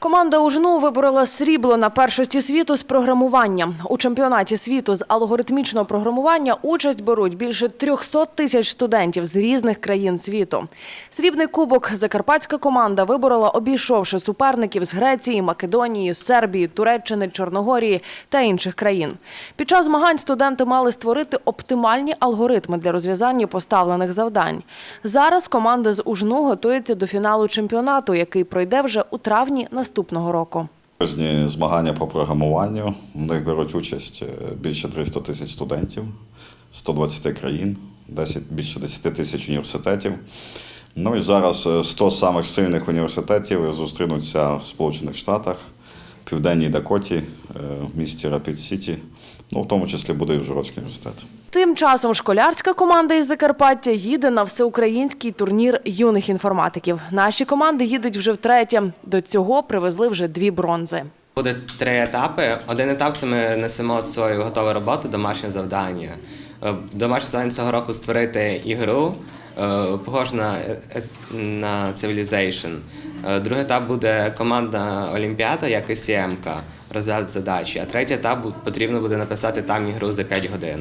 Команда УЖНУ виборола срібло на першості світу з програмування. У чемпіонаті світу з алгоритмічного програмування участь беруть більше 300 тисяч студентів з різних країн світу. Срібний кубок закарпатська команда виборола, обійшовши суперників з Греції, Македонії, Сербії, Туреччини, Чорногорії та інших країн. Під час змагань студенти мали створити оптимальні алгоритми для розв'язання поставлених завдань. Зараз команда з УЖНУ готується до фіналу чемпіонату, який пройде вже у травні наступного року. Різні змагання по програмуванню. В них беруть участь е, більше 300 тисяч студентів, 120 країн, 10, більше 10 тисяч університетів. Ну і зараз е, 100 самих сильних університетів зустрінуться в Сполучених Штатах, Південній Дакоті, е, в місті Рапід Сіті. Ну, в тому числі буде і Ужгородський університет. Тим часом школярська команда із Закарпаття їде на всеукраїнський турнір юних інформатиків. Наші команди їдуть вже втретє. До цього привезли вже дві бронзи. Буде три етапи. Один етап це ми несемо свою готову роботу, домашнє завдання. Е, Домашнє завдання цього року створити ігру, е, похожу на, ес- на Civilization. Е, Другий етап буде командна олімпіада, як і СІМК, розв'язати задачі. А третій етап потрібно буде написати там ігру за 5 годин.